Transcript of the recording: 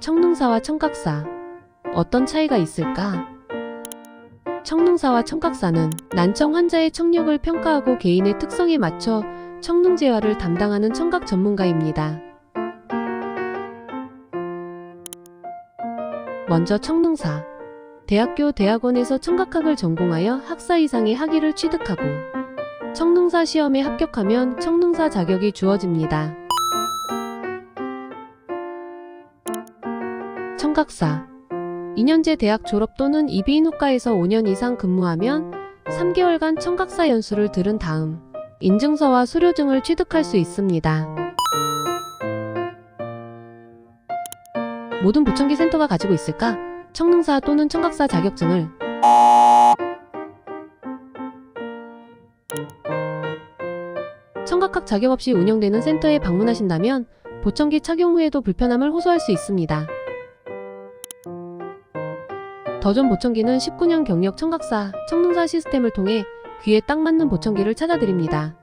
청능사와 청각사. 어떤 차이가 있을까? 청능사와 청각사는 난청 환자의 청력을 평가하고 개인의 특성에 맞춰 청능 재활을 담당하는 청각 전문가입니다. 먼저 청능사. 대학교 대학원에서 청각학을 전공하여 학사 이상의 학위를 취득하고 청능사 시험에 합격하면 청능사 자격이 주어집니다. 청각사 2년제 대학 졸업 또는 이비인 후과에서 5년 이상 근무하면 3개월간 청각사 연수를 들은 다음 인증서와 수료증을 취득할 수 있습니다. 모든 보청기 센터가 가지고 있을까? 청능사 또는 청각사 자격증을 청각학 자격 없이 운영되는 센터에 방문하신다면 보청기 착용 후에도 불편함을 호소할 수 있습니다. 더존 보청기는 19년 경력 청각사, 청능사 시스템을 통해 귀에 딱 맞는 보청기를 찾아드립니다.